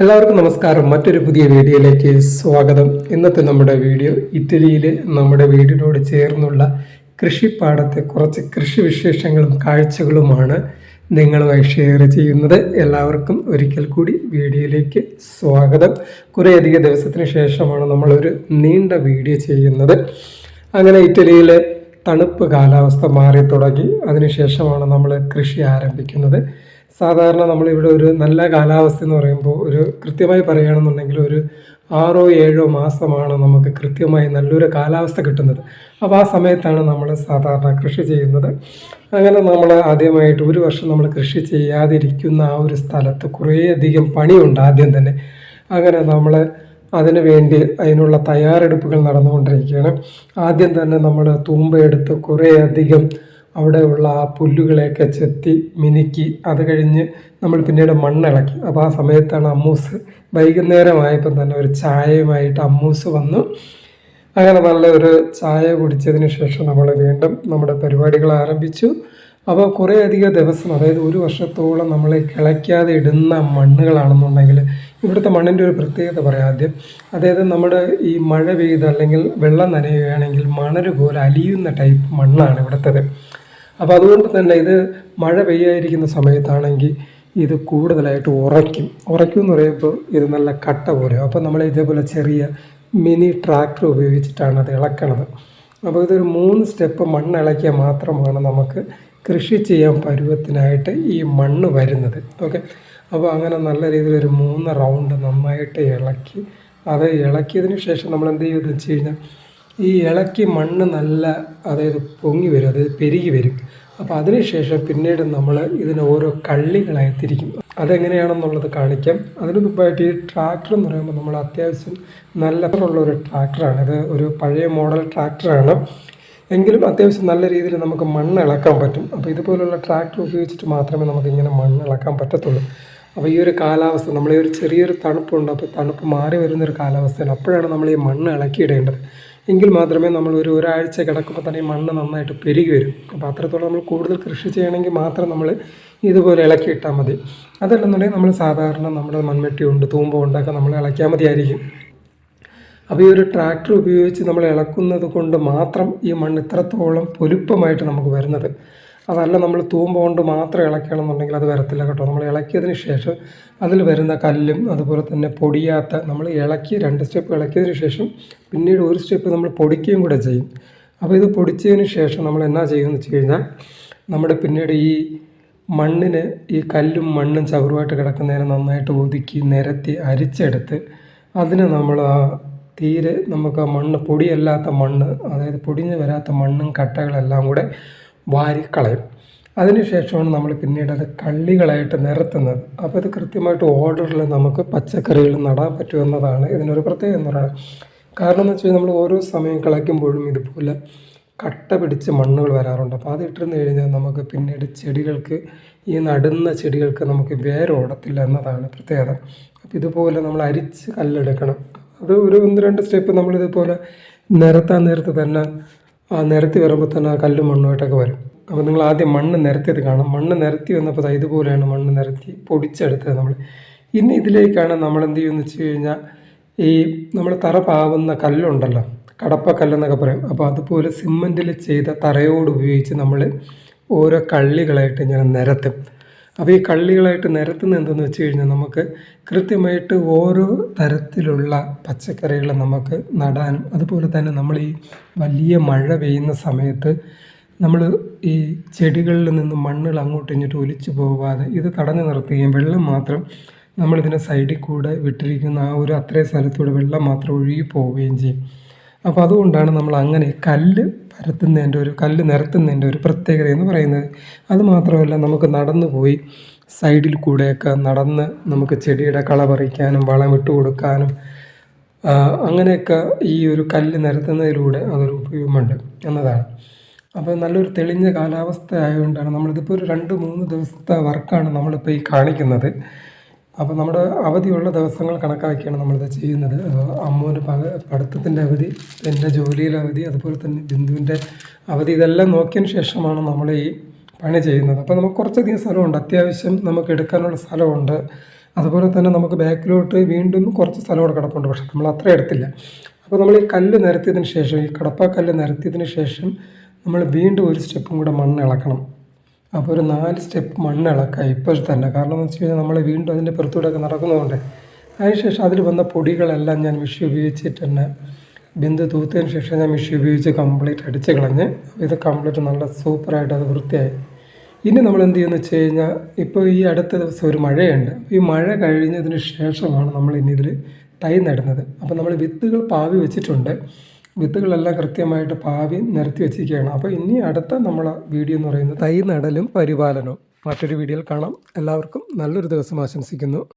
എല്ലാവർക്കും നമസ്കാരം. മറ്റൊരു പുതിയ വീഡിയോയിലേക്ക് സ്വാഗതം. ഇന്നത്തെ നമ്മുടെ വീഡിയോ ഇറ്റലിയിലെ നമ്മുടെ വീടിനോട് ചേർന്നുള്ള കൃഷിപ്പാടത്തെ കുറച്ച് കൃഷി വിശേഷങ്ങളും കാഴ്ചകളുമാണ് നിങ്ങളുമായി ഷെയർ ചെയ്യുന്നത്. എല്ലാവർക്കും ഒരിക്കൽ കൂടി വീഡിയോയിലേക്ക് സ്വാഗതം. കുറേയധികം ദിവസത്തിന് ശേഷമാണ് നമ്മളൊരു നീണ്ട വീഡിയോ ചെയ്യുന്നത്. അങ്ങനെ ഇറ്റലിയിലെ തണുപ്പ് കാലാവസ്ഥ മാറി തുടങ്ങി. അതിനുശേഷമാണ് നമ്മൾ കൃഷി ആരംഭിക്കുന്നത്. സാധാരണ നമ്മളിവിടെ ഒരു നല്ല കാലാവസ്ഥ എന്ന് പറയുമ്പോൾ ഒരു കൃത്യമായി പറയുകയാണെന്നുണ്ടെങ്കിൽ ഒരു ആറോ ഏഴോ മാസമാണ് നമുക്ക് കൃത്യമായി നല്ലൊരു കാലാവസ്ഥ കിട്ടുന്നത്. അപ്പോൾ ആ സമയത്താണ് നമ്മൾ സാധാരണ കൃഷി ചെയ്യുന്നത്. അങ്ങനെ നമ്മൾ ആദ്യമായിട്ട് ഒരു വർഷം നമ്മൾ കൃഷി ചെയ്യാതിരിക്കുന്ന ആ ഒരു സ്ഥലത്ത് കുറേയധികം പണിയുണ്ട് ആദ്യം തന്നെ. അങ്ങനെ നമ്മൾ അതിനു വേണ്ടി അതിനുള്ള തയ്യാറെടുപ്പുകൾ നടന്നുകൊണ്ടിരിക്കുകയാണ്. ആദ്യം തന്നെ നമ്മൾ തൂമ്പയെടുത്ത് കുറേയധികം അവിടെയുള്ള ആ പുല്ലുകളെയൊക്കെ ചെത്തി മിനുക്കി അത് കഴിഞ്ഞ് നമ്മൾ പിന്നീട് മണ്ണിളക്കി. അപ്പോൾ ആ സമയത്താണ് അമ്മൂസ് വൈകുന്നേരമായപ്പം തന്നെ ഒരു ചായയുമായിട്ട് അമ്മൂസ് വന്നു. അങ്ങനെ നല്ല ഒരു ചായ കുടിച്ചതിന് ശേഷം നമ്മൾ വീണ്ടും നമ്മുടെ പരിപാടികൾ ആരംഭിച്ചു. അപ്പോൾ കുറേയധികം ദിവസം അതായത് ഒരു വർഷത്തോളം നമ്മൾ കിളയ്ക്കാതെ ഇടുന്ന മണ്ണുകളാണെന്നുണ്ടെങ്കിൽ ഇവിടുത്തെ മണ്ണിന്റെ ഒരു പ്രത്യേകത പറയാം ആദ്യം. അതായത് നമ്മുടെ ഈ മഴ പെയ്ത് അല്ലെങ്കിൽ വെള്ളം നനയുകയാണെങ്കിൽ മണൽ പോലെ അലിയുന്ന ടൈപ്പ് മണ്ണാണ് ഇവിടുത്തേത്. അപ്പോൾ അതുകൊണ്ട് തന്നെ ഇത് മഴ പെയ്യാതിരിക്കുന്ന സമയത്താണെങ്കിൽ ഇത് കൂടുതലായിട്ട് ഉറയ്ക്കും. ഉറയ്ക്കും എന്ന് പറയുമ്പോൾ ഇത് നല്ല കട്ട പോലെ അപ്പോൾ നമ്മൾ ഇതേപോലെ ചെറിയ മിനി ട്രാക്ടർ ഉപയോഗിച്ചിട്ടാണ് അത് ഇളക്കണത്. അപ്പോൾ ഇതൊരു മൂന്ന് സ്റ്റെപ്പ് മണ്ണ് ഇളക്കിയാൽ മാത്രമാണ് നമുക്ക് കൃഷി ചെയ്യാൻ പരുവത്തിനായിട്ട് ഈ മണ്ണ് വരുന്നത്. ഓക്കെ? അപ്പോൾ അങ്ങനെ നല്ല രീതിയിൽ ഒരു മൂന്ന് റൗണ്ട് നന്നായിട്ട് ഇളക്കി അത് ഇളക്കിയതിന് ശേഷം നമ്മൾ എന്ത് ചെയ്യുമെന്ന് വെച്ച് കഴിഞ്ഞാൽ ഈ ഇളക്കി മണ്ണ് നല്ല അതായത് പൊങ്ങി വരും അതായത് പെരുകി വരും. അപ്പോൾ അതിനുശേഷം പിന്നീട് നമ്മൾ ഇതിനെ ഓരോ കള്ളികളായി തിരിക്കും. അതെങ്ങനെയാണെന്നുള്ളത് കാണിക്കാം. അതിന് മുമ്പായിട്ട് ഈ ട്രാക്ടർ എന്ന് പറയുമ്പോൾ നമ്മൾ അത്യാവശ്യം നല്ല ഉള്ള ഒരു ട്രാക്ടറാണ് ഇത് ഒരു പഴയ മോഡൽ ട്രാക്ടറാണ് എങ്കിലും അത്യാവശ്യം നല്ല രീതിയിൽ നമുക്ക് മണ്ണ് ഇളക്കാൻ പറ്റും. അപ്പോൾ ഇതുപോലുള്ള ട്രാക്ടർ ഉപയോഗിച്ചിട്ട് മാത്രമേ നമുക്ക് ഇങ്ങനെ മണ്ണ് ഇളക്കാൻ പറ്റത്തുള്ളൂ. അപ്പോൾ ഈ ഒരു കാലാവസ്ഥ നമ്മൾ ഈ ഒരു ചെറിയൊരു തണുപ്പുണ്ട്. അപ്പോൾ തണുപ്പ് മാറി വരുന്നൊരു കാലാവസ്ഥയാണ്. അപ്പോഴാണ് നമ്മൾ ഈ മണ്ണ് ഇളക്കിയിടേണ്ടത്. എങ്കിൽ മാത്രമേ നമ്മൾ ഒരു ഒരാഴ്ച കിടക്കുമ്പോൾ തന്നെ മണ്ണ് നന്നായിട്ട് പെരുകി വരും. അപ്പോൾ അത്രത്തോളം നമ്മൾ കൂടുതൽ കൃഷി ചെയ്യണമെങ്കിൽ മാത്രം നമ്മൾ ഇതുപോലെ ഇളക്കിയിട്ടാൽ മതി. അതല്ലെന്നുണ്ടെങ്കിൽ നമ്മൾ സാധാരണ നമ്മുടെ മൺവെട്ടി ഉണ്ട് തൂമ്പ കൊണ്ടൊക്കെ നമ്മൾ ഇളക്കിയാൽ മതിയായിരിക്കും. അപ്പോൾ ഈ ഒരു ട്രാക്ടർ ഉപയോഗിച്ച് നമ്മൾ ഇളക്കുന്നത് കൊണ്ട് മാത്രം ഈ മണ്ണ് ഇത്രത്തോളം പൊലുപ്പമായിട്ട് നമുക്ക് വരുന്നത്. അതല്ല നമ്മൾ തൂമ്പ കൊണ്ട് മാത്രം ഇളക്കുകയാണെന്നുണ്ടെങ്കിൽ അത് വരത്തില്ല കേട്ടോ. നമ്മൾ ഇളക്കിയതിന് ശേഷം അതിൽ വരുന്ന കല്ലും അതുപോലെ തന്നെ പൊടിയാത്ത നമ്മൾ ഇളക്കി രണ്ട് സ്റ്റെപ്പ് ഇളക്കിയതിന് ശേഷം പിന്നീട് ഒരു സ്റ്റെപ്പ് നമ്മൾ പൊടിക്കുകയും കൂടെ ചെയ്യും. അപ്പോൾ ഇത് പൊടിച്ചതിന് ശേഷം നമ്മൾ എന്നാ ചെയ്യുമെന്ന് വെച്ച് കഴിഞ്ഞാൽ നമ്മുടെ പിന്നീട് ഈ മണ്ണിന് ഈ കല്ലും മണ്ണും ചവറുമായിട്ട് കിടക്കുന്നതിനെ നന്നായിട്ട് ഒതുക്കി നിരത്തി അരിച്ചെടുത്ത് അതിന് നമ്മൾ ആ തീരെ നമുക്ക് ആ മണ്ണ് പൊടിയല്ലാത്ത മണ്ണ് അതായത് പൊടിഞ്ഞ് വരാത്ത മണ്ണും കട്ടകളെല്ലാം കൂടെ വാരിക്കളയും. അതിനുശേഷമാണ് നമ്മൾ പിന്നീട് അത് കള്ളികളായിട്ട് നിരത്തുന്നത്. അപ്പോൾ ഇത് കൃത്യമായിട്ട് ഓർഡറിൽ നമുക്ക് പച്ചക്കറികൾ നടാൻ പറ്റുമെന്നതാണ് ഇതിനൊരു പ്രത്യേകത എന്ന് പറയുന്നത്. കാരണം എന്ന് വെച്ച് കഴിഞ്ഞാൽ നമ്മൾ ഓരോ സമയം കളയ്ക്കുമ്പോഴും ഇതുപോലെ കട്ട പിടിച്ച് മണ്ണുകൾ വരാറുണ്ട്. അപ്പോൾ അത് ഇട്ടിരുന്ന് കഴിഞ്ഞാൽ നമുക്ക് പിന്നീട് ചെടികൾക്ക് ഈ നടുന്ന ചെടികൾക്ക് നമുക്ക് വേരോടത്തില്ല എന്നതാണ് പ്രത്യേകത. അപ്പോൾ ഇതുപോലെ നമ്മൾ അരിച്ച് കല്ലെടുക്കണം. അത് ഒരു ഒന്ന് രണ്ട് സ്റ്റെപ്പ് നമ്മളിതുപോലെ നിരത്താൻ നേരത്ത് തന്നെ നിരത്തി വരുമ്പോൾ തന്നെ ആ കല്ലും മണ്ണുമായിട്ടൊക്കെ വരും. അപ്പോൾ നിങ്ങൾ ആദ്യം മണ്ണ് നിരത്തിയത് കാണാം മണ്ണ് നിരത്തി വന്നപ്പോൾ അത് ഇതുപോലെയാണ് മണ്ണ് നിരത്തി പൊടിച്ചെടുത്തത് നമ്മൾ ഇനി ഇതിലേക്കാണ് നമ്മൾ എന്ത് ചെയ്യുമെന്ന് വെച്ച് കഴിഞ്ഞാൽ ഈ നമ്മൾ തറ പാവുന്ന കല്ലുണ്ടല്ലോ കടപ്പ കല്ലെന്നൊക്കെ പറയും. അപ്പോൾ അതുപോലെ സിമന്റിൽ ചെയ്ത തറയോട് ഉപയോഗിച്ച് നമ്മൾ ഓരോ കള്ളികളായിട്ട് ഇങ്ങനെ നിരത്തും. അപ്പോൾ ഈ കള്ളികളായിട്ട് നിരത്തുന്നത് എന്തെന്ന് വെച്ച് കഴിഞ്ഞാൽ നമുക്ക് കൃത്യമായിട്ട് ഓരോ തരത്തിലുള്ള പച്ചക്കറികൾ നമുക്ക് നടാനും അതുപോലെ തന്നെ നമ്മൾ ഈ വലിയ മഴ പെയ്യുന്ന സമയത്ത് നമ്മൾ ഈ ചെടികളിൽ നിന്ന് മണ്ണുകൾ അങ്ങോട്ടും ഇങ്ങോട്ടും ഒലിച്ചു പോവാതെ ഇത് തടഞ്ഞു നിർത്തുകയും വെള്ളം മാത്രം നമ്മളിതിന്റെ സൈഡിൽ കൂടെ വിട്ടിരിക്കുന്ന ആ ഒരു അത്രയും സ്ഥലത്തൂടെ വെള്ളം മാത്രം ഒഴുകി പോവുകയും ചെയ്യും. അപ്പോൾ അതുകൊണ്ടാണ് നമ്മൾ അങ്ങനെ കല്ല് പരത്തുന്നതിന്റെ ഒരു കല്ല് നിരത്തുന്നതിന്റെ ഒരു പ്രത്യേകത എന്ന് പറയുന്നത്. അത് മാത്രമല്ല നമുക്ക് നടന്നു പോയി സൈഡിൽ കൂടെയൊക്കെ നടന്ന് നമുക്ക് ചെടിയുടെ കള പറിക്കാനും വളം ഇട്ട് കൊടുക്കാനും അങ്ങനെയൊക്കെ ഈ ഒരു കല്ല് നിരത്തുന്നതിലൂടെ അതൊരു ഉപയോഗമുണ്ട് എന്നതാണ്. അപ്പോൾ നല്ലൊരു തെളിഞ്ഞ കാലാവസ്ഥ ആയതുകൊണ്ടാണ് നമ്മളിതിപ്പോൾ ഒരു രണ്ട് മൂന്ന് ദിവസത്തെ വർക്കാണ് നമ്മളിപ്പോൾ ഈ കാണിക്കുന്നത്. അപ്പോൾ നമ്മുടെ അവധിയുള്ള ദിവസങ്ങൾ കണക്കാക്കിയാണ് നമ്മളിത് ചെയ്യുന്നത്. അമ്മുവിന്റെ പക പഠിത്തത്തിന്റെ അവധി എന്റെ ജോലിയിലെ അവധി അതുപോലെ തന്നെ ബിന്ദുവിന്റെ അവധി ഇതെല്ലാം നോക്കിയതിന് ശേഷമാണ് നമ്മൾ ഈ പണി ചെയ്യുന്നത്. അപ്പോൾ നമുക്ക് കുറച്ചധികം സ്ഥലമുണ്ട്. അത്യാവശ്യം നമുക്ക് എടുക്കാനുള്ള സ്ഥലമുണ്ട്. അതുപോലെ തന്നെ നമുക്ക് ബാക്കിലോട്ട് വീണ്ടും കുറച്ച് സ്ഥലം കൂടെ കിടപ്പുണ്ട്. പക്ഷേ നമ്മൾ അത്ര എടുത്തില്ല. അപ്പോൾ നമ്മൾ ഈ കല്ല് നിരത്തിയതിന് ശേഷം ഈ കടപ്പാക്കല്ല് നിരത്തിയതിന് ശേഷം നമ്മൾ വീണ്ടും ഒരു സ്റ്റെപ്പും കൂടെ മണ്ണ് ഇളക്കണം. അപ്പോൾ ഒരു നാല് സ്റ്റെപ്പ് മണ്ണിളക്കുക ഇപ്പോൾ തന്നെ. കാരണം എന്ന് വെച്ച് കഴിഞ്ഞാൽ നമ്മൾ വീണ്ടും അതിന്റെ പുറത്തൂടെയൊക്കെ നടക്കുന്നതുകൊണ്ട് അതിനുശേഷം അതിൽ വന്ന പൊടികളെല്ലാം ഞാൻ മിഷി ഉപയോഗിച്ചിട്ട് തന്നെ ബിന്ദു തൂത്തതിന് ശേഷം ഞാൻ മിഷി ഉപയോഗിച്ച് കംപ്ലീറ്റ് അടിച്ച് കളഞ്ഞ് ഇത് കംപ്ലീറ്റ് നല്ല സൂപ്പറായിട്ട് അത് വൃത്തിയായി. ഇനി നമ്മൾ എന്ത് ചെയ്യുമെന്ന് വെച്ച് കഴിഞ്ഞാൽ ഇപ്പോൾ ഈ അടുത്ത ദിവസം ഒരു മഴയുണ്ട്. ഈ മഴ കഴിഞ്ഞതിന് ശേഷമാണ് നമ്മൾ ഇനി ഇതിൽ തൈ നടുന്നത്. അപ്പോൾ നമ്മൾ വിത്തുകൾ പാവി വെച്ചിട്ടുണ്ട്. വിത്തുകളെല്ലാം കൃത്യമായിട്ട് പാവി നിരത്തി വെച്ചിരിക്കുകയാണ്. അപ്പോൾ ഇനി അടുത്ത നമ്മളെ വീഡിയോ എന്ന് പറയുന്നത് തൈ നടലും പരിപാലനവും. മറ്റൊരു വീഡിയോയിൽ കാണാം. എല്ലാവർക്കും നല്ലൊരു ദിവസം ആശംസിക്കുന്നു.